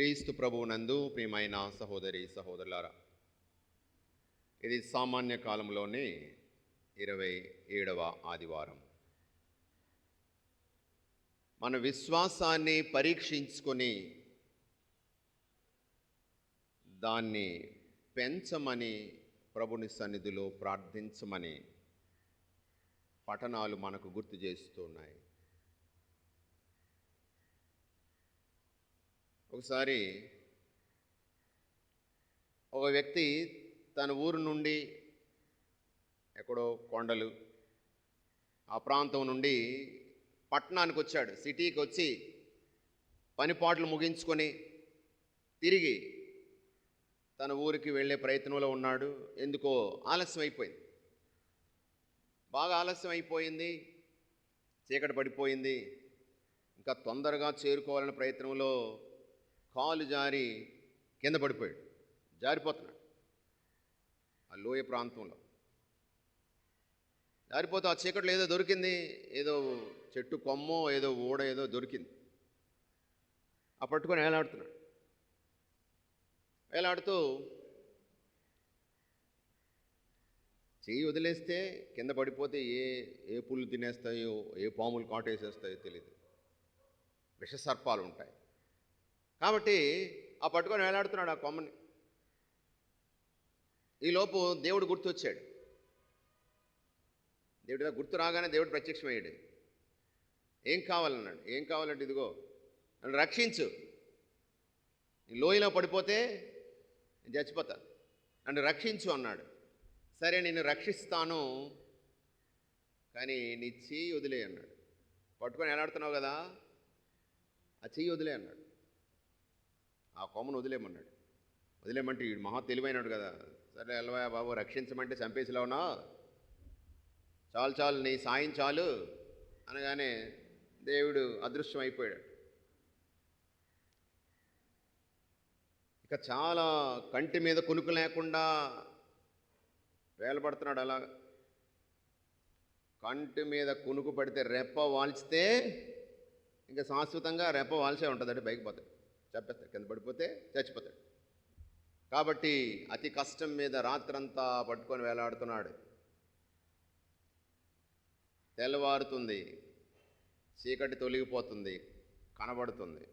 క్రీస్తు ప్రభువునందు ప్రియమైన సహోదరి సహోదరులారా ఇది సామాన్య కాలంలోనే ఇరవై ఏడవ ఆదివారం. మన విశ్వాసాన్ని పరీక్షించుకొని దాన్ని పెంచమని ప్రభుని సన్నిధిలో ప్రార్థించమని పఠనాలు మనకు గుర్తు చేస్తున్నాయి ఒకసారి ఒక వ్యక్తి తన ఊరు నుండి ఎక్కడో కొండలు ఆ ప్రాంతం నుండి పట్టణానికి వచ్చాడు. సిటీకి వచ్చి పనిపాట్లు ముగించుకొని తిరిగి తన ఊరికి వెళ్ళే ప్రయత్నంలో ఉన్నాడు. ఎందుకో ఆలస్యం అయిపోయింది. బాగా ఆలస్యం అయిపోయింది. చీకటి పడిపోయింది. ఇంకా తొందరగా చేరుకోవాలనే ప్రయత్నంలో కాలు జారి కింద పడిపోయాడు. జారిపోతున్నాడు. ఆ లోయ ప్రాంతంలో. జారిపోతే ఆ చీకట్లో ఏదో దొరికింది. ఏదో చెట్టు కొమ్మో ఏదో ఊడ ఏదో దొరికింది. ఆ పట్టుకొని వేలాడుతున్నాడు. వేలాడుతూ చెయ్యి వదిలేస్తే కింద పడిపోతే ఏ ఏ పుల్లు తినేస్తాయో ఏ పాములు కాటేసేస్తాయో తెలియదు విషసర్పాలు ఉంటాయి కాబట్టి ఆ పట్టుకొని వేలాడుతున్నాడు ఆ కొమ్మని. ఈలోపు దేవుడు గుర్తొచ్చాడు. దేవుడిగా గుర్తు రాగానే దేవుడు ప్రత్యక్షమయ్యాడు. ఏం కావాలన్నాడు? ఏం కావాలంటే ఇదిగో నన్ను రక్షించు. లోయలో పడిపోతే నేను చచ్చిపోతా. నన్ను రక్షించు అన్నాడు. సరే నేను రక్షిస్తాను. కానీ నీ చెయ్యి వదిలే అన్నాడు. పట్టుకొని ఎలాడుతున్నావు కదా? ఆ చెయ్యి వదిలే అన్నాడు. ఆ కొమ్మను వదిలేమన్నాడు వదిలేమంటే వీడు మహా తెలివైనాడు కదా. సరే ఎల్వా బాబు రక్షించమంటే చంపేసిలా ఉన్నా చాలు చాలు నీ సాయం చాలు అనగానే దేవుడు అదృశ్యం అయిపోయాడు ఇక చాలా కంటి మీద కునుకు లేకుండా వేలబడుతున్నాడు అలా కంటి మీద కునుకు పడితే రెప్ప వాల్చితే ఇంకా శాశ్వతంగా రెప్ప వాల్చే ఉంటుంది అంటే బయటకు పోతాడు చెప్పేస్తాడు కింద పడిపోతే చచ్చిపోతాడు. కాబట్టి అతి కష్టం మీద రాత్రంతా పట్టుకొని వేలాడుతున్నాడు. తెల్లవారుతుంది చీకటి తొలగిపోతుంది కనబడుతుంది.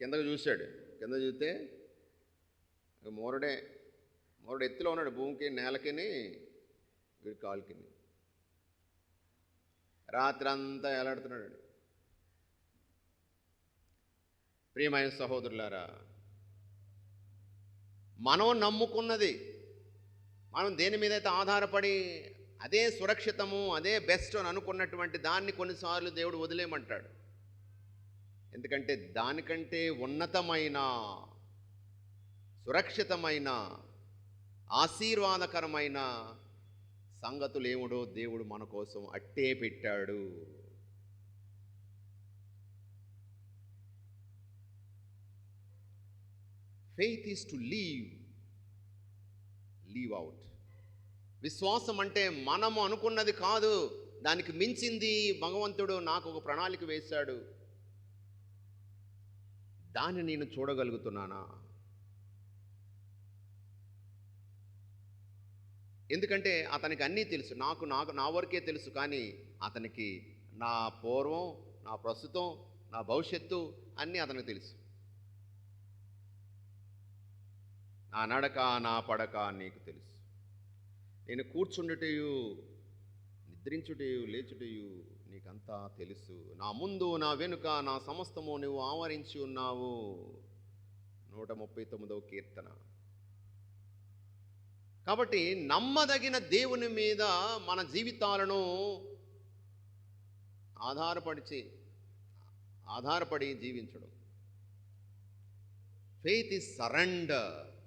కిందకు చూశాడు కింద చూస్తే మూరుడే మూరుడు ఎత్తులో ఉన్నాడు భూమికి నేలకిని వీడి కాలుకిని. రాత్రంతా ఎలాడుతున్నాడు ప్రియమైన సహోదరులారా మనం నమ్ముకున్నది మనం దేని మీద అయితే ఆధారపడి అదే సురక్షితము అదే బెస్ట్ అని అనుకున్నటువంటి దాన్ని కొన్నిసార్లు దేవుడు వదిలేయమంటాడు. ఎందుకంటే దానికంటే ఉన్నతమైన సురక్షితమైన ఆశీర్వాదకరమైన సంగతులేముడో దేవుడు మన కోసం అట్టే పెట్టాడు. Faith is to leave leave out విశ్వాసం అంటే మనము అనుకున్నది కాదు దానికి మించింది భగవంతుడు నాకు ఒక ప్రణాళిక వేశాడు. దాన్ని నేను చూడగలుగుతున్నానా? ఎందుకంటే అతనికి అన్నీ తెలుసు నాకు నాకు నా వరకే తెలుసు కానీ అతనికి నా పూర్వం నా ప్రస్తుతం నా భవిష్యత్తు అన్నీ అతనికి తెలుసు. ఆ నడక నా పడక నీకు తెలుసు. నేను కూర్చుండుటయు నిద్రించుటయు లేచుటయు నీకంతా తెలుసు. నా ముందు నా వెనుక నా సమస్తము నువ్వు ఆవరించి ఉన్నావు. నూట ముప్పై తొమ్మిదవ కీర్తన. కాబట్టి నమ్మదగిన దేవుని మీద మన జీవితాలను ఆధారపడిచి ఆధారపడి జీవించడం. ఫెయిత్ ఇస్ సరెండర్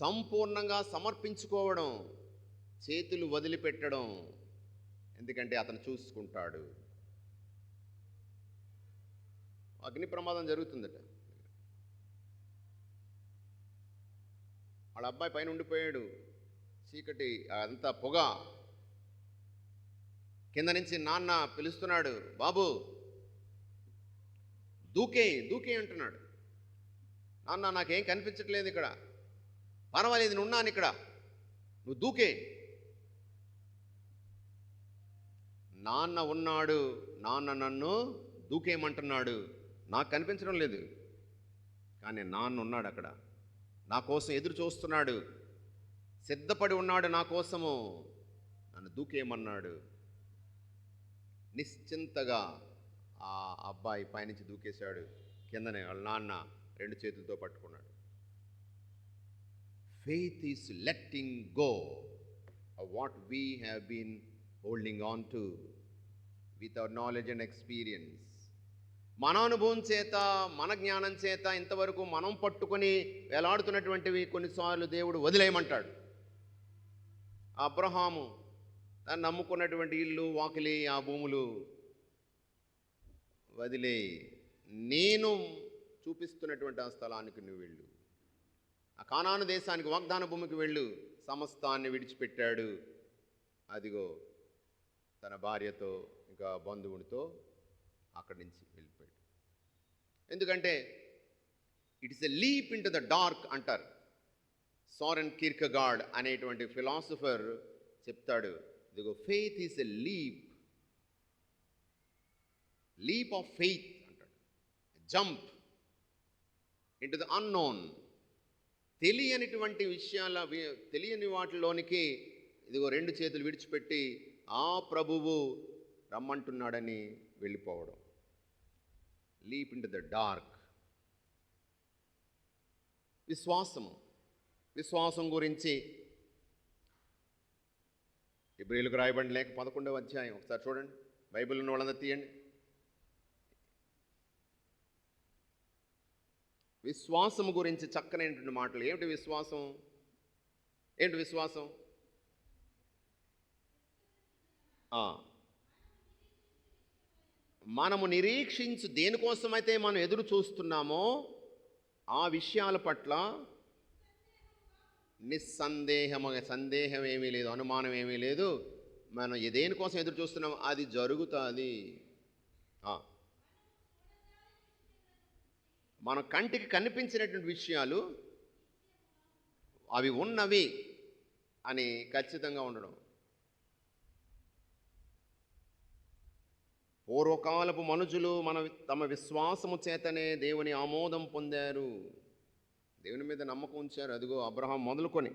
సంపూర్ణంగా సమర్పించుకోవడం చేతులు వదిలిపెట్టడం ఎందుకంటే అతను చూసుకుంటాడు. అగ్ని ప్రమాదం జరుగుతుందట. వాళ్ళ అబ్బాయి పైన ఉండిపోయాడు. చీకటి అంతా పొగ. కింద నుంచి నాన్న పిలుస్తున్నాడు బాబు దూకే దూకే అంటున్నాడు. నాన్న నాకేం కనిపించట్లేదు ఇక్కడ. పర్వాలేదు నేను ఉన్నాను ఇక్కడ. నువ్వు దూకే. నాన్న ఉన్నాడు నాన్న నన్ను దూకేయమంటున్నాడు. నాకు కనిపించడం లేదు. కానీ నాన్న ఉన్నాడు అక్కడ. నా కోసం ఎదురు చూస్తున్నాడు. సిద్ధపడి ఉన్నాడు నా కోసము. నన్ను దూకేయమన్నాడు. నిశ్చింతగా ఆ అబ్బాయి పైనుంచి దూకేశాడు. కిందనే వాళ్ళ నాన్న రెండు చేతులతో పట్టుకున్నాడు. Faith is letting go what we have been holding on to with our knowledge and experience మన అనుభవం చేత మన జ్ఞానం చేత ఇంతవరకు మనం పట్టుకొని వేలాడుతున్నటువంటివి కొన్నిసార్లు దేవుడు వదిలేయమంటాడు. అబ్రహాము తను నమ్ముకున్నటువంటి ఇల్లు వాకిలి ఆ భూములు వదిలే నేను చూపిస్తున్నటువంటి ఆ స్థలానికి నువ్వు వెళ్ళు. ఆ కానాను దేశానికి వాగ్దాన భూమికి వెళ్ళు. సమస్తాన్ని విడిచిపెట్టాడు. అదిగో తన భార్యతో ఇంకా బంధువునితో అక్కడి నుంచి వెళ్ళిపోయాడు. ఎందుకంటే it is a leap into the dark అంటారు. సారెన్ కిర్కగాడ్ అనేటువంటి ఫిలాసఫర్ చెప్తాడు ఇదిగో faith is a leap leap of faith అంటాడు. Jump into the unknown తెలియనిటువంటి విషయాల తెలియని వాటిలోనికి ఇదిగో రెండు చేతులు విడిచిపెట్టి ఆ ప్రభువు రమ్మంటున్నాడని వెళ్ళిపోవడం. Leap into the dark విశ్వాసము. విశ్వాసం గురించి ఇబ్రిలకు రాయబడి లేక పదకొండవ అధ్యాయం. ఒకసారి చూడండి. బైబిల్ ఉన్న వాళ్ళందరూ తీయండి. విశ్వాసం గురించి చక్కనైనటువంటి మాటలు. ఏమిటి విశ్వాసం? ఏంటి విశ్వాసం? మనము నిరీక్షించు దేనికోసమైతే మనం ఎదురు చూస్తున్నామో ఆ విషయాల పట్ల నిస్సందేహము సందేహం ఏమీ లేదు అనుమానం ఏమీ లేదు. మనం దేనికోసం ఎదురు చూస్తున్నామో అది జరుగుతుంది. మన కంటికి కనిపించినటువంటి విషయాలు అవి ఉన్నవి అని ఖచ్చితంగా ఉండడం. పూర్వకాలపు మనుషులు మన తమ విశ్వాసము చేతనే దేవుని ఆమోదం పొందారు. దేవుని మీద నమ్మకం ఉంచారు. అదిగో అబ్రహాం మొదలుకొని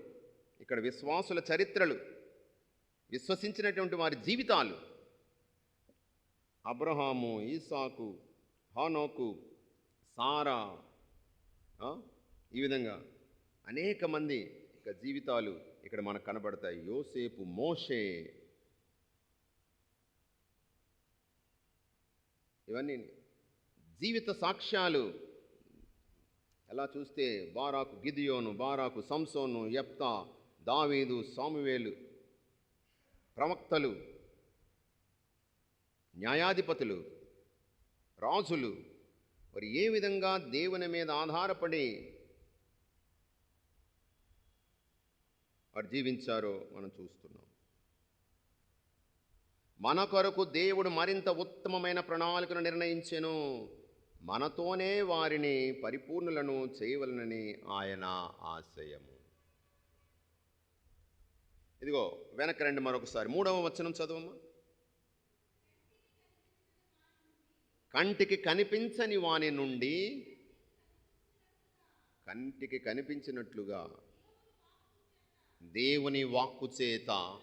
ఇక్కడ విశ్వాసుల చరిత్రలు విశ్వసించినటువంటి వారి జీవితాలు. అబ్రహాము ఈసాకు హానోకు సారా. ఈ విధంగా అనేక మంది ఇక జీవితాలు ఇక్కడ మనకు కనబడతాయి. యోసేపు మోషే. ఇవన్నీ జీవిత సాక్ష్యాలు. ఎలా చూస్తే బారాకు గిదియోను బారాకు సంసోను యెప్తా దావీదు సామువేలు ప్రవక్తలు న్యాయాధిపతులు రాజులు మరి ఏ విధంగా దేవుని మీద ఆధారపడి వారు జీవించారో మనం చూస్తున్నాం. మన కొరకు దేవుడు మరింత ఉత్తమమైన ప్రణాళికను నిర్ణయించెను. మనతోనే వారిని పరిపూర్ణులను చేయవలనని ఆయన ఆశయము. ఇదిగో వెనక రండి మరొకసారి. మూడవ వచనం చదవమ్మా. కంటికి కనిపించని వాని నుండి కంటికి కనిపించినట్లుగా దేవుని వాక్కు చేత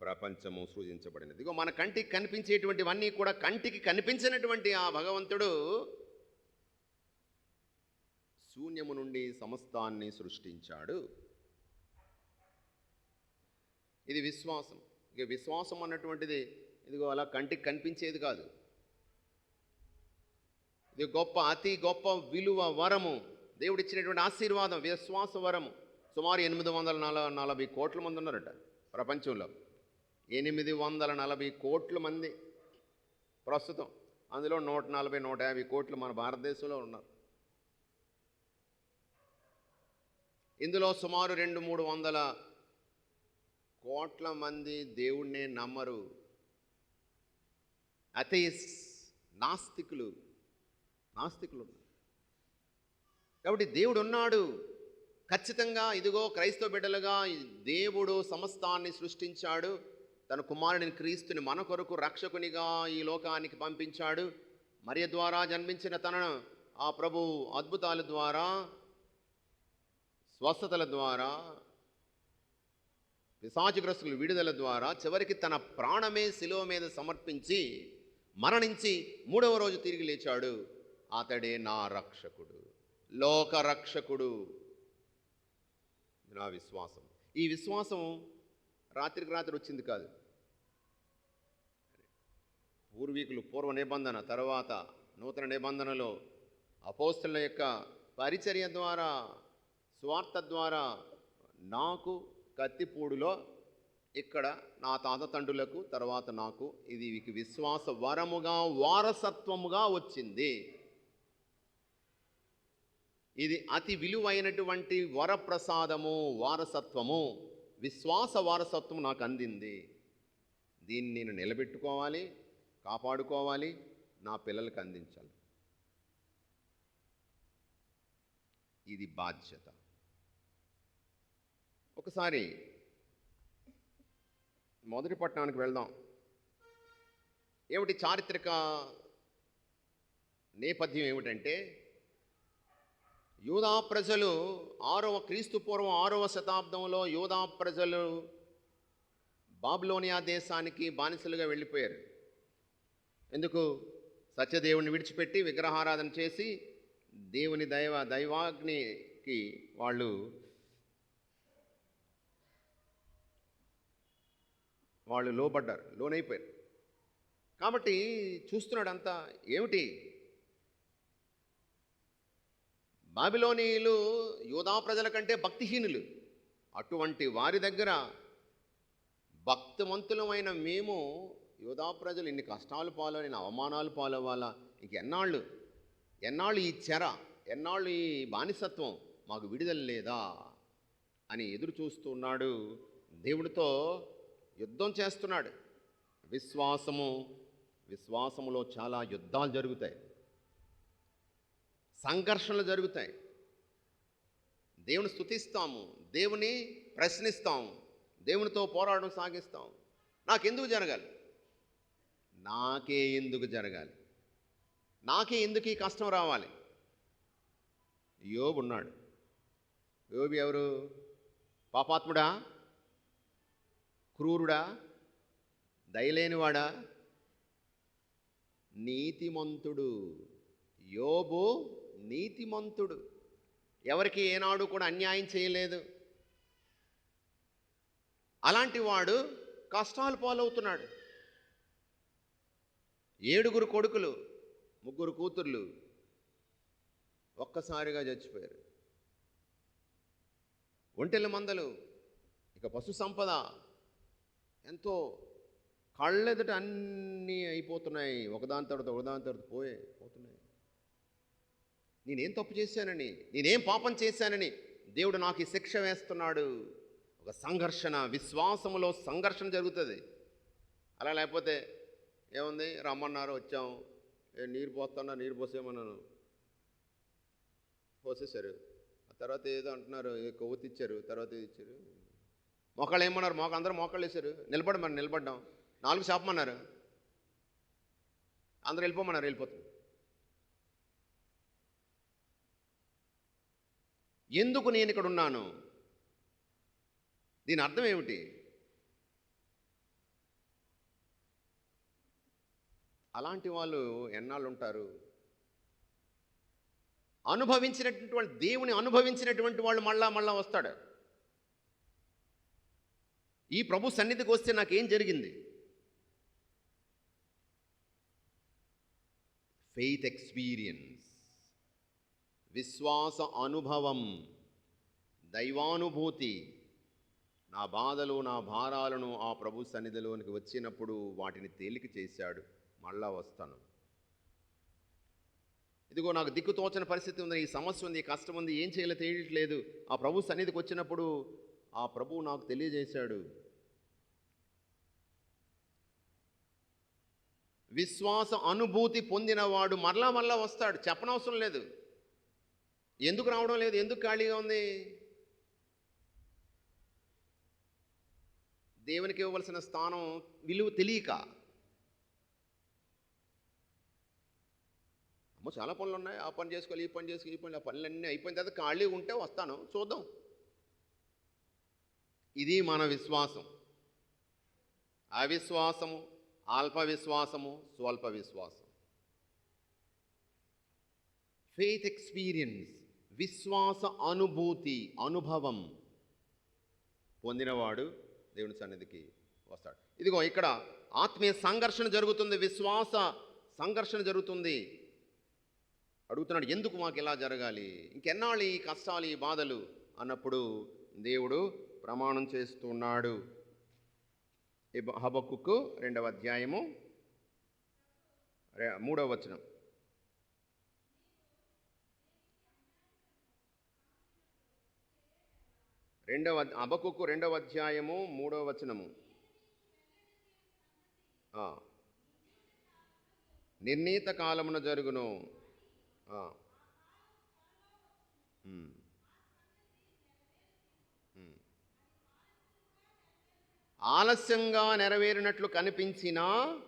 ప్రపంచము సృజించబడినది. ఇదిగో మన కంటికి కనిపించేటువంటివన్నీ కూడా కంటికి కనిపించినటువంటి ఆ భగవంతుడు శూన్యము నుండి సమస్తాన్ని సృష్టించాడు. ఇది విశ్వాసం. ఇక విశ్వాసం అన్నటువంటిది ఇదిగో అలా కంటికి కనిపించేది కాదు. ఇది గొప్ప అతి గొప్ప విలువ వరము. దేవుడిచ్చినటువంటి ఆశీర్వాదం విశ్వాస వరము. సుమారు ఎనిమిది వందల నల నలభై కోట్ల మంది ఉన్నారట ప్రపంచంలో. ఎనిమిది వందల నలభై కోట్ల మంది ప్రస్తుతం. అందులో నూట నలభై నూట యాభై కోట్లు మన భారతదేశంలో ఉన్నారు. ఇందులో సుమారు రెండు మూడు వందల కోట్ల మంది దేవుణ్ణే నమ్మరు. అథయిస్ నాస్తికులు నాస్తికులు ఉన్నారు కాబట్టి దేవుడు ఉన్నాడు ఖచ్చితంగా ఇదిగో క్రైస్తవ బిడ్డలుగా దేవుడు సమస్తాన్ని సృష్టించాడు. తన కుమారుడిని క్రీస్తుని మన కొరకు రక్షకునిగా ఈ లోకానికి పంపించాడు. మరియ ద్వారా జన్మించిన తనను ఆ ప్రభు అద్భుతాల ద్వారా స్వస్థతల ద్వారా పిశాచుగ్రస్తుల విడుదల ద్వారా చివరికి తన ప్రాణమే శిలువ మీద సమర్పించి మరణించి మూడవ రోజు తిరిగి లేచాడు. అతడే నా రక్షకుడు లోక రక్షకుడు. నా విశ్వాసం. ఈ విశ్వాసం రాత్రికి రాత్రి వచ్చింది కాదు. పూర్వీకులు పూర్వ నిబంధన తర్వాత నూతన నిబంధనలో అపోస్తుల యొక్క పరిచర్య ద్వారా స్వార్థ ద్వారా నాకు కత్తిపూడిలో ఇక్కడ నా తాత తండ్రులకు తర్వాత నాకు ఇది విశ్వాస వరముగా వారసత్వముగా వచ్చింది. ఇది అతి విలువైనటువంటి వరప్రసాదము వారసత్వము విశ్వాస వారసత్వం నాకు అందింది. దీన్ని నేను నిలబెట్టుకోవాలి కాపాడుకోవాలి నా పిల్లలకు అందించాలి. ఇది బాధ్యత. ఒకసారి మొదటి పట్టణానికి వెళ్దాం. ఏమిటి చారిత్రక నేపథ్యం ఏమిటంటే యూదా ప్రజలు ఆరవ క్రీస్తు పూర్వం ఆరవ శతాబ్దంలో యూదా ప్రజలు బాబులోనియా దేశానికి బానిసలుగా వెళ్ళిపోయారు. ఎందుకు? సత్యదేవుని విడిచిపెట్టి విగ్రహారాధన చేసి దేవుని దైవ దైవాగ్నికి వాళ్ళు వాళ్ళు లోబడ్డారు లోనైపోయారు. కాబట్టి చూస్తున్నాడు అంతా ఏమిటి? బాబిలోనీయులు యూదా ప్రజల కంటే భక్తిహీనులు. అటువంటి వారి దగ్గర భక్తివంతులమైన మేము యూదా ప్రజలు ఇన్ని కష్టాలు పాలవని అవమానాలు పాలవ్వాలా? ఇంకెన్నాళ్ళు ఎన్నాళ్ళు ఈ చెర? ఎన్నాళ్ళు ఈ బానిసత్వం? మాకు విడుదల లేదా? అని ఎదురు చూస్తున్నాడు దేవుడితో యుద్ధం చేస్తున్నాడు. విశ్వాసము విశ్వాసములో చాలా యుద్ధాలు జరుగుతాయి. సంఘర్షణలు జరుగుతాయి. దేవుని స్థుతిస్తాము దేవుని ప్రశ్నిస్తాము దేవునితో పోరాటం సాగిస్తాం నాకెందుకు జరగాలి? నాకే ఎందుకు జరగాలి? నాకే ఎందుకు ఈ కష్టం రావాలి? యోబు ఉన్నాడు. యోబు ఎవరు? పాపాత్ముడా? క్రూరుడా దయలేనివాడా? నీతిమంతుడు యోబు నీతిమంతుడు. ఎవరికి ఏనాడు కూడా అన్యాయం చేయలేదు. అలాంటి వాడు కష్టాలు పాలవుతున్నాడు. ఏడుగురు కొడుకులు ముగ్గురు కూతుర్లు ఒక్కసారిగా చచ్చిపోయారు. ఒంటెల మందలు ఇక పశు సంపద ఎంతో కళ్ళెదుట అన్నీ అయిపోతున్నాయి. ఒకదాని తర్వాత ఒకదాని తర్వాత పోయే పోతున్నాయి. నేనేం తప్పు చేశానని నేనేం పాపం చేశానని దేవుడు నాకు ఈ శిక్ష వేస్తున్నాడు. ఒక సంఘర్షణ విశ్వాసములో సంఘర్షణ జరుగుతుంది. అలా లేకపోతే ఏముంది? రమ్మన్నారు వచ్చాం. ఏ నీరు పోస్తున్నా నీరు పోసేయమన్నాను. పోసేశారు. ఆ తర్వాత ఏదో అంటున్నారు కొవ్వు కొవ్వొత్తి తర్వాత ఏది ఇచ్చారు. మోకాళ్ళు ఏమన్నారు మోక అందరూ మోకాళ్ళు వేశారు. నిలబడమని నిలబడ్డాం. నాలుగు చేపమన్నారు. అందరూ వెళ్ళిపోమన్నారు వెళ్ళిపోతుంది ఎందుకు నేను ఇక్కడ ఉన్నాను? దీని అర్థం ఏమిటి? అలాంటి వాళ్ళు ఎన్నాళ్ళు ఉంటారు అనుభవించినటువంటి వాళ్ళు దేవుని అనుభవించినటువంటి వాళ్ళు మళ్ళా మళ్ళా వస్తాడు. ఈ ప్రభు సన్నిధికి వస్తే నాకేం జరిగింది? ఫెయిత్ ఎక్స్పీరియన్స్ విశ్వాస అనుభవం. దైవానుభూతి. నా బాధలు నా భారాలను ఆ ప్రభు సన్నిధిలోనికి వచ్చినప్పుడు వాటిని తేలిక చేశాడు. మళ్ళా వస్తాను. ఇదిగో నాకు దిక్కుతోచని పరిస్థితి ఉంది ఈ సమస్య ఉంది ఈ కష్టం ఉంది ఏం చేయాలో తెలియట్లేదు. ఆ ప్రభు సన్నిధికి వచ్చినప్పుడు ఆ ప్రభువు నాకు తెలియజేశాడు విశ్వాస అనుభూతి పొందినవాడు మరలా మరలా వస్తాడు. చెప్పనవసరం లేదు. ఎందుకు రావడం లేదు? ఎందుకు ఖాళీగా ఉంది? దేవునికి ఇవ్వవలసిన స్థానం విలువ తెలియక. అమ్మ చాలా పనులు ఉన్నాయి. ఆ పని చేసుకోవాలి ఈ పని చేసుకోవాలి ఈ పనులు ఆ పనులన్నీ అయిపోయిన తర్వాత ఖాళీగా ఉంటే వస్తాను. చూద్దాం. ఇది మన విశ్వాసం. అవిశ్వాసము అల్ప విశ్వాసము స్వల్ప విశ్వాసం ఫెయిత్ ఎక్స్పీరియన్స్ విశ్వాస అనుభూతి అనుభవం పొందినవాడు దేవుని సన్నిధికి వస్తాడు. ఇదిగో ఇక్కడ ఆత్మీయ సంఘర్షణ జరుగుతుంది విశ్వాస సంఘర్షణ జరుగుతుంది. అడుగుతున్నాడు ఎందుకు మాకు ఇలా జరగాలి? ఇంకెన్నాళ్ళు ఈ కష్టాలు ఈ బాధలు? అన్నప్పుడు దేవుడు ప్రమాణం చేస్తున్నాడు. హబక్కు హబక్కుకు రెండవ అధ్యాయము. మూడవ వచనం. రెండవ అబకుకు రెండవ అధ్యాయము మూడవ వచనము. నిర్ణీత కాలమున జరుగును. ఆలస్యంగా నెరవేరినట్లు కనిపించినా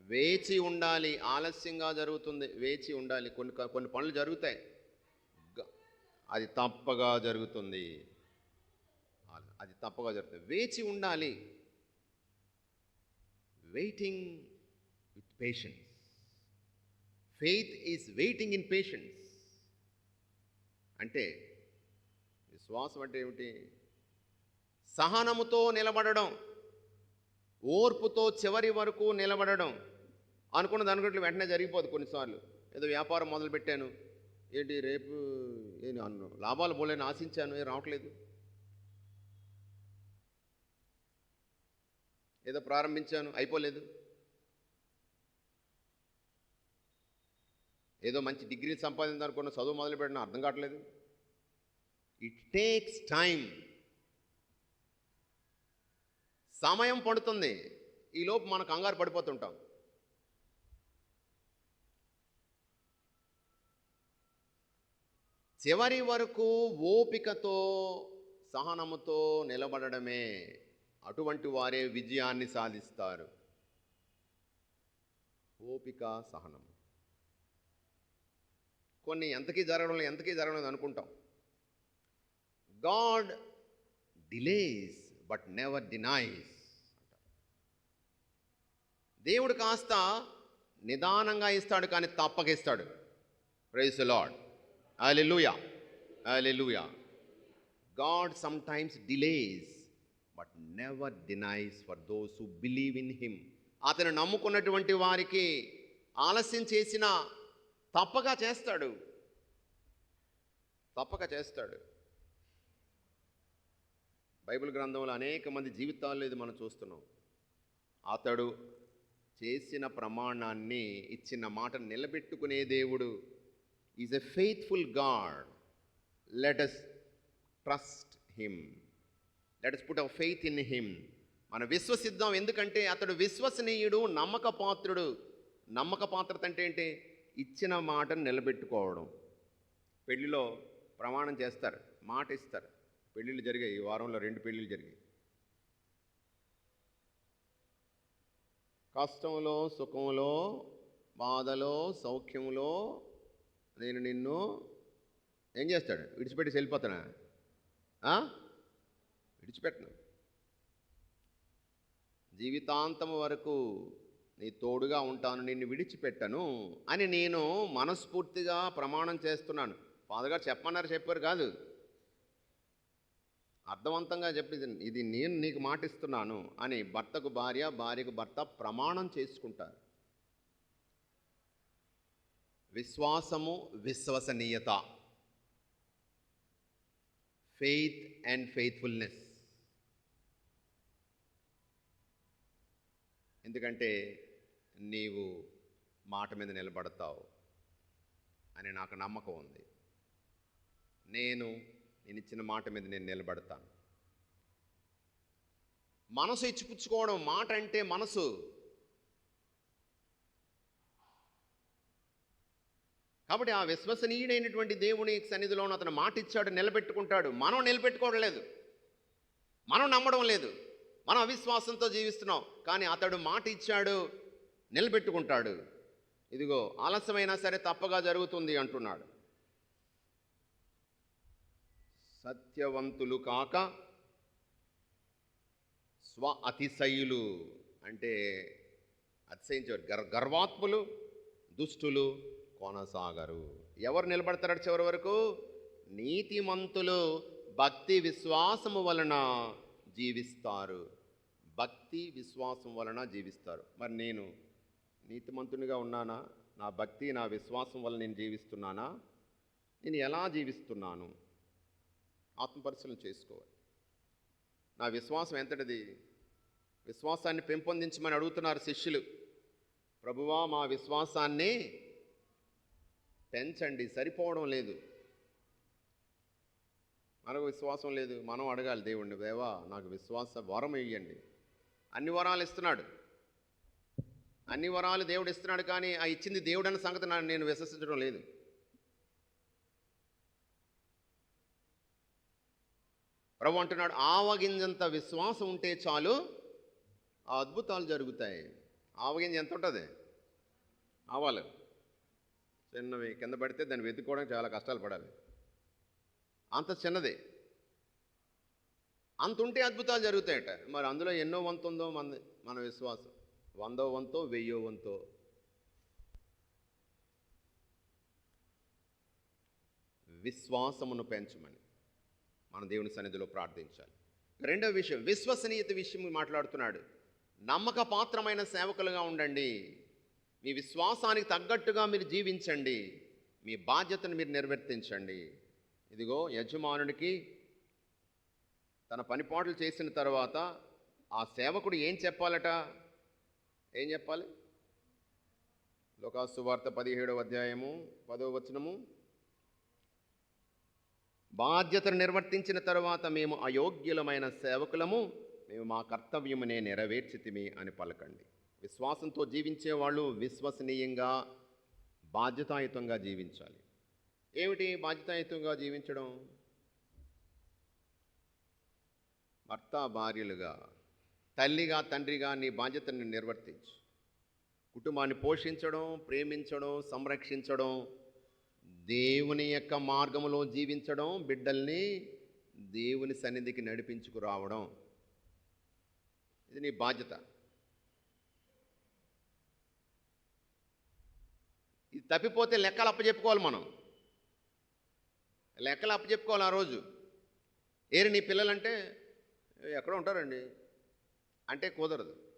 వేచి ఉండాలి ఆలస్యంగా జరుగుతుంది వేచి ఉండాలి. కొన్ని కొన్ని పనులు జరుగుతాయి. అది తప్పగా జరుగుతుంది. అది తప్పగా జరుగుతుంది. వేచి ఉండాలి. Waiting with patience faith is waiting in patience అంటే విశ్వాసం అంటే ఏమిటి? సహనముతో నిలబడడం ఓర్పుతో చివరి వరకు నిలబడడం అనుకున్న దానికంటే వెంటనే జరిగిపోదు కొన్నిసార్లు. ఏదో వ్యాపారం మొదలుపెట్టాను ఏంటి రేపు నేను అన్ను లాభాలు పోలేని ఆశించాను ఏం రావట్లేదు. ఏదో ప్రారంభించాను అయిపోలేదు. ఏదో మంచి డిగ్రీలు సంపాదించాలనుకున్న చదువు మొదలు పెట్టిన అర్థం కావట్లేదు. ఇట్ టేక్స్ టైం సమయం పడుతుంది. ఈలోపు మన కంగారు పడిపోతుంటాం. చివరి వరకు ఓపికతో సహనముతో నిలబడడమే అటువంటి వారే విజయాన్ని సాధిస్తారు. ఓపిక సహనం కొన్ని ఎంతకీ జరగడం ఎంతకీ జరగడం అనుకుంటాం. God delays but never denies దేవుడు కాస్త నిదానంగా ఇస్తాడు కానీ తప్పక ఇస్తాడు. Praise Lord hallelujah hallelujah God sometimes delays but never denies for those who believe in him అతను నమ్ముకున్నటువంటి వారికి ఆలస్యం చేసిన తప్పగా చేస్తాడు. తప్పక చేస్తాడు. బైబిల్ గ్రంథంలో అనేక మంది జీవితాల్లో ఇది మనం చూస్తున్నాం. అతడు చేసిన ప్రమాణాన్ని ఇచ్చిన మాట నిలబెట్టుకునే దేవుడు is a faithful God let us trust him let us put our faith in him మన విశ్వసిద్దాం ఎందుకంటే అతడు విశ్వసనీయుడు నమ్మక పాత్రుడు నమ్మక పాత్రత అంటే ఏంటి? ఇచ్చిన మాటను నిలబెట్టుకోవడం. పెళ్ళిలో ప్రమాణం చేస్తారు మాట ఇస్తారు. పెళ్ళిళ్ళు జరిగాయి ఈ వారంలో రెండు పెళ్ళిళ్ళు జరిగాయి. కష్టంలో సుఖంలో బాధలో సౌఖ్యంలో నేను నిన్ను ఏం చేస్తాడు? విడిచిపెట్టి వెళ్ళిపోతానా విడిచిపెట్టను. జీవితాంతం వరకు నీ తోడుగా ఉంటాను నిన్ను విడిచిపెట్టను అని నేను మనస్ఫూర్తిగా ప్రమాణం చేస్తున్నాను. ఫాదర్ గారు చెప్పమన్నారు చెప్పారు కాదు. అర్థవంతంగా చెప్పి ఇది నేను నీకు మాటిస్తున్నాను అని భర్తకు భార్య భార్యకు భర్త ప్రమాణం చేసుకుంటారు. విశ్వాసము విశ్వసనీయత. ఫెయిత్ అండ్ ఫెయిత్ఫుల్నెస్ ఎందుకంటే నీవు మాట మీద నిలబడతావు అని నాకు నమ్మకం ఉంది. నేను నేను ఇచ్చిన మాట మీద నేను నిలబడతాను. మనసు ఇచ్చిపుచ్చుకోవడం మాట అంటే మనసు. కాబట్టి ఆ విశ్వసనీయుడైనటువంటి దేవుని సన్నిధిలో అతను మాట ఇచ్చాడు నిలబెట్టుకుంటాడు. మనం నిలబెట్టుకోవడం లేదు. మనం నమ్మడం లేదు. మనం అవిశ్వాసంతో జీవిస్తున్నాం. కానీ అతడు మాట ఇచ్చాడు నిలబెట్టుకుంటాడు. ఇదిగో ఆలస్యమైనా సరే తప్పగా జరుగుతుంది అంటున్నాడు. సత్యవంతులు కాక స్వ అతిశయులు అంటే అతిశయించేవారు. గర్ గర్వాత్ములు దుష్టులు కొనసాగరు. ఎవరు నిలబడతారు చివరి వరకు? నీతిమంతులు భక్తి విశ్వాసము వలన జీవిస్తారు. భక్తి విశ్వాసం వలన జీవిస్తారు. మరి నేను నీతిమంతునిగా ఉన్నానా? నా భక్తి నా విశ్వాసం వల్ల నేను జీవిస్తున్నానా? నేను ఎలా జీవిస్తున్నాను? ఆత్మపరిశీలన చేసుకోవాలి. నా విశ్వాసం ఎంతటిది? విశ్వాసాన్ని పెంపొందించమని అడుగుతున్నారు శిష్యులు. ప్రభువా మా విశ్వాసాన్ని పెంచండి సరిపోవడం లేదు. మనకు విశ్వాసం లేదు మనం అడగాలి దేవుణ్ణి దేవా నాకు విశ్వాస వరం ఇవ్వండి అన్ని వరాలు ఇస్తున్నాడు. అన్ని వరాలు దేవుడు ఇస్తున్నాడు కానీ ఆ ఇచ్చింది దేవుడు అన్న సంగతి నేను విశ్వసించడం లేదు. ప్రభు అంటున్నాడు ఆవగింజంత విశ్వాసం ఉంటే చాలు ఆ అద్భుతాలు జరుగుతాయి. ఆవగింజ ఎంత ఉంటుంది? ఆవాలు. చిన్నవి కింద పడితే దాన్ని వెతుక్కోవడానికి చాలా కష్టాలు పడాలి. అంత చిన్నది. అంత ఉంటే అద్భుతాలు జరుగుతాయట. మరి అందులో ఎన్నో వంతు ఉందో మన మన విశ్వాసం. వందో వంతో వెయ్యో వంతో. విశ్వాసమును పెంచమని. మన దేవుని సన్నిధిలో ప్రార్థించాలి. రెండవ విషయం విశ్వసనీయత విషయం మాట్లాడుతున్నాడు. నమ్మక పాత్రమైన సేవకులుగా ఉండండి. మీ విశ్వాసానికి తగ్గట్టుగా మీరు జీవించండి. మీ బాధ్యతను మీరు నిర్వర్తించండి. ఇదిగో యజమానుడికి తన పనిపాట్లు చేసిన తర్వాత ఆ సేవకుడు ఏం చెప్పాలట? ఏం చెప్పాలి? లోకాసు వార్త పదిహేడవ అధ్యాయము పదవ వచనము. బాధ్యతను నిర్వర్తించిన తర్వాత మేము అయోగ్యులమైన సేవకులము. మేము మా కర్తవ్యమునే నెరవేర్చితిమి అని పలకండి. విశ్వాసంతో జీవించే వాళ్ళు విశ్వసనీయంగా బాధ్యతాయుతంగా జీవించాలి. ఏమిటి బాధ్యతాయుతంగా జీవించడం? భర్త భార్యలుగా తల్లిగా తండ్రిగా నీ బాధ్యతను నిర్వర్తించు. కుటుంబాన్ని పోషించడం ప్రేమించడం సంరక్షించడం దేవుని యొక్క మార్గంలో జీవించడం బిడ్డల్ని దేవుని సన్నిధికి నడిపించుకురావడం ఇది నీ బాధ్యత. ఇది తప్పిపోతే లెక్కలు అప్పచెప్పుకోవాలి మనం. లెక్కలు అప్పచెప్పుకోవాలి ఆ రోజు. ఏరి నీ పిల్లలంటే ఎక్కడ ఉంటారండి. అంటే కుదరదు.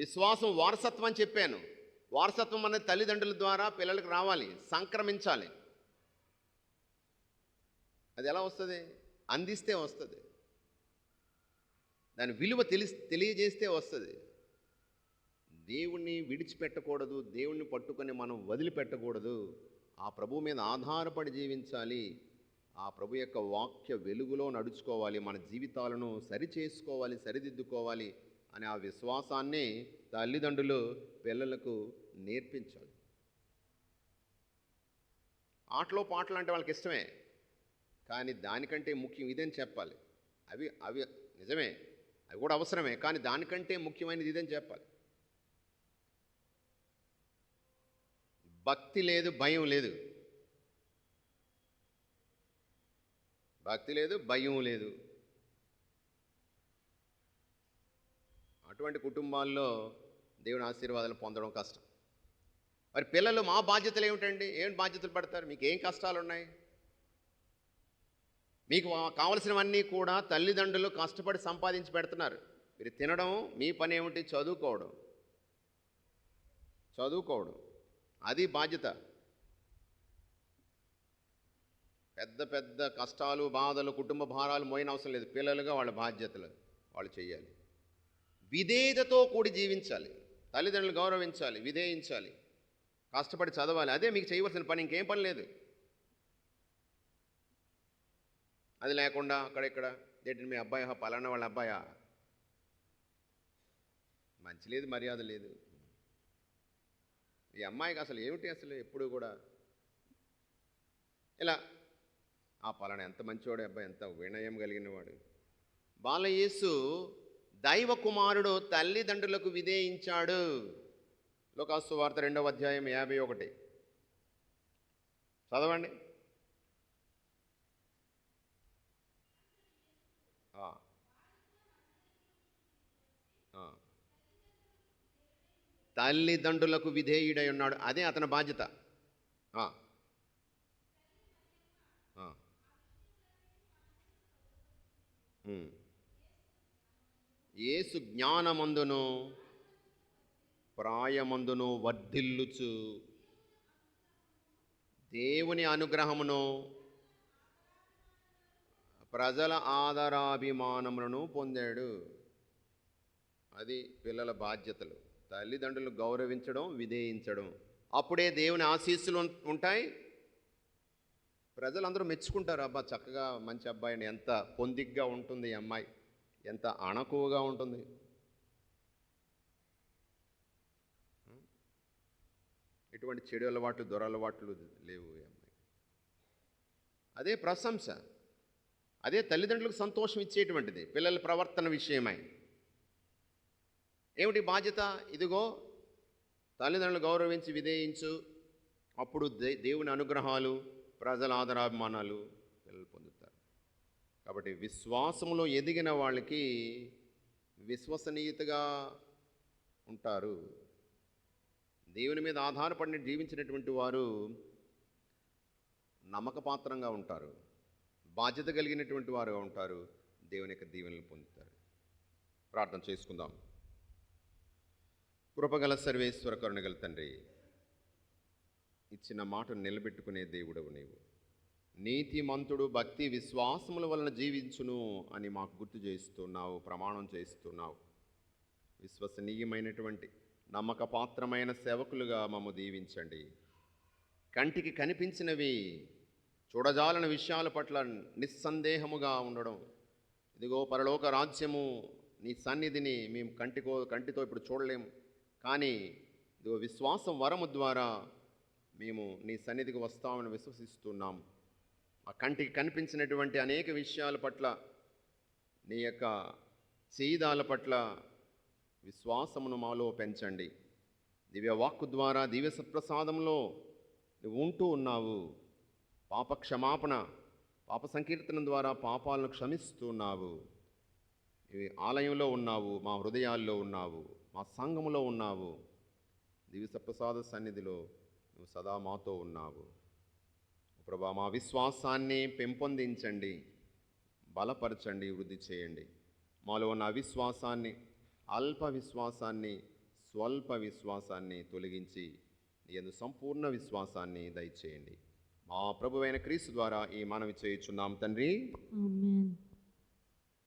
విశ్వాసం వారసత్వం అని చెప్పాను. వారసత్వం అనేది తల్లిదండ్రుల ద్వారా పిల్లలకు రావాలి సంక్రమించాలి. అది ఎలా వస్తుంది? అందిస్తే వస్తుంది. దాని విలువ తెలి తెలియజేస్తే వస్తుంది. దేవుణ్ణి విడిచిపెట్టకూడదు దేవుణ్ణి పట్టుకొని మనం వదిలిపెట్టకూడదు. ఆ ప్రభు మీద ఆధారపడి జీవించాలి. ఆ ప్రభు యొక్క వాక్య వెలుగులో నడుచుకోవాలి మన జీవితాలను సరిచేసుకోవాలి సరిదిద్దుకోవాలి. అనే ఆ విశ్వాసాన్ని తల్లిదండ్రులు పిల్లలకు నేర్పించాలి. ఆటలో పాటలు అంటే వాళ్ళకి ఇష్టమే కానీ దానికంటే ముఖ్యం ఇదని చెప్పాలి? అవి అవి నిజమే అవి కూడా అవసరమే కానీ దానికంటే ముఖ్యమైనది ఇదని చెప్పాలి? భక్తి లేదు భయం లేదు. భక్తి లేదు భయం లేదు. అటువంటి కుటుంబాల్లో దేవుని ఆశీర్వాదాలు పొందడం కష్టం. మరి పిల్లలు మా బాధ్యతలు ఏమిటండి? ఏం బాధ్యతలు పడతారు? మీకు ఏం కష్టాలు ఉన్నాయి మీకు కావలసినవన్నీ కూడా తల్లిదండ్రులు కష్టపడి సంపాదించి పెడుతున్నారు. మీరు తినడం మీ పని ఏమిటి? చదువుకోవడం. చదువుకోవడం. అది బాధ్యత. పెద్ద పెద్ద కష్టాలు బాధలు కుటుంబ భారాలు మోయిన అవసరం లేదు. పిల్లలుగా వాళ్ళ బాధ్యతలు వాళ్ళు చేయాలి విధేయతతో కూడి జీవించాలి. తల్లిదండ్రులు గౌరవించాలి విధేయించాలి. కష్టపడి చదవాలి. అదే మీకు చేయవలసిన పని ఇంకేం పని లేదు. అది లేకుండా అక్కడిక్కడ ఏంటి మీ అబ్బాయి పలానా వాళ్ళ అబ్బాయా? మంచి లేదు మర్యాద లేదు. ఈ అమ్మాయికి అసలు ఏమిటి అసలు ఎప్పుడు కూడా? ఇలా ఆ పలానా ఎంత మంచివాడు అబ్బాయి ఎంత వినయం కలిగిన వాడు బాలయేసు దైవ కుమారుడు తల్లిదండ్రులకు విధేయించాడు. లోకాసు వార్త రెండవ అధ్యాయం యాభై ఒకటి. చదవండి. తల్లిదండ్రులకు విధేయుడై ఉన్నాడు. అదే అతని బాధ్యత. Hmm. ఏసు యేసు జ్ఞానమందును ప్రాయమందును వర్ధిల్లుచు. దేవుని అనుగ్రహమును ప్రజల ఆదరాభిమానములను పొందాడు. అది పిల్లల బాధ్యతలు. తల్లిదండ్రులు గౌరవించడం విధేయించడం. అప్పుడే దేవుని ఆశీస్సులు ఉంటాయి. ప్రజలందరూ మెచ్చుకుంటారు. అబ్బా చక్కగా మంచి అబ్బాయిని ఎంత పొందిగ్గా ఉంటుంది ఈ అమ్మాయి. ఎంత అణకువగా ఉంటుంది. ఎటువంటి చెడు అలవాట్లు దొరలవాట్లు లేవు అమ్మాయి అదే ప్రశంస. అదే తల్లిదండ్రులకు సంతోషం ఇచ్చేటువంటిది పిల్లల ప్రవర్తన విషయమై. ఏమిటి బాధ్యత? ఇదిగో తల్లిదండ్రులు గౌరవించి విధేయించు. అప్పుడు దే దేవుని అనుగ్రహాలు ప్రజల ఆదరాభిమానాలు కాబట్టి విశ్వాసంలో ఎదిగిన వాళ్ళకి విశ్వసనీయతగా ఉంటారు. దేవుని మీద ఆధారపడి జీవించినటువంటి వారు నమ్మకపాత్రంగా ఉంటారు. బాధ్యత కలిగినటువంటి వారుగా ఉంటారు. దేవుని యొక్క దీవెనలు పొందుతారు. ప్రార్థన చేసుకుందాం. కృపగల సర్వేశ్వర కరుణగల తండ్రి ఇచ్చిన మాటను నిలబెట్టుకునే దేవుడవు నీవు. నీతిమంతుడు భక్తి విశ్వాసముల వలన జీవించును అని మాకు గుర్తు చేస్తున్నావు ప్రమాణం చేస్తున్నావు విశ్వసనీయమైనటువంటి నమ్మకపాత్రమైన సేవకులుగా మమ్మ దీవించండి. కంటికి కనిపించినవి చూడజాలని విషయాల పట్ల నిస్సందేహముగా ఉండడం. ఇదిగో పరలోక రాజ్యము నీ సన్నిధిని మేము కంటికో కంటితో ఇప్పుడు చూడలేము. కానీ ఇదిగో విశ్వాసం వరము ద్వారా మేము నీ సన్నిధికి వస్తామని విశ్వసిస్తున్నాము. ఆ కంటికి కనిపించినటువంటి అనేక విషయాల పట్ల నీ యొక్క చేయిదాల పట్ల విశ్వాసమును మాలో పెంచండి. దివ్య వాక్కు ద్వారా దివ్య సత్ప్రసాదంలో నువ్వు ఉంటూ ఉన్నావు. పాప క్షమాపణ పాప సంకీర్తన ద్వారా పాపాలను క్షమిస్తున్నావు ఇవి ఆలయంలో ఉన్నావు మా హృదయాల్లో ఉన్నావు మా సంఘములో ఉన్నావు. దివ్య సత్ప్రసాద సన్నిధిలో నువ్వు సదా మాతో ఉన్నావు. ప్రభా మా విశ్వాసాన్ని పెంపొందించండి బలపరచండి వృద్ధి చేయండి. మాలో ఉన్న అవిశ్వాసాన్ని అల్ప విశ్వాసాన్ని స్వల్ప విశ్వాసాన్ని తొలగించి ఎందు సంపూర్ణ విశ్వాసాన్ని దయచేయండి. మా ప్రభువైన క్రీస్తు ద్వారా ఈ మనవి చేయుచున్నాం తండ్రి.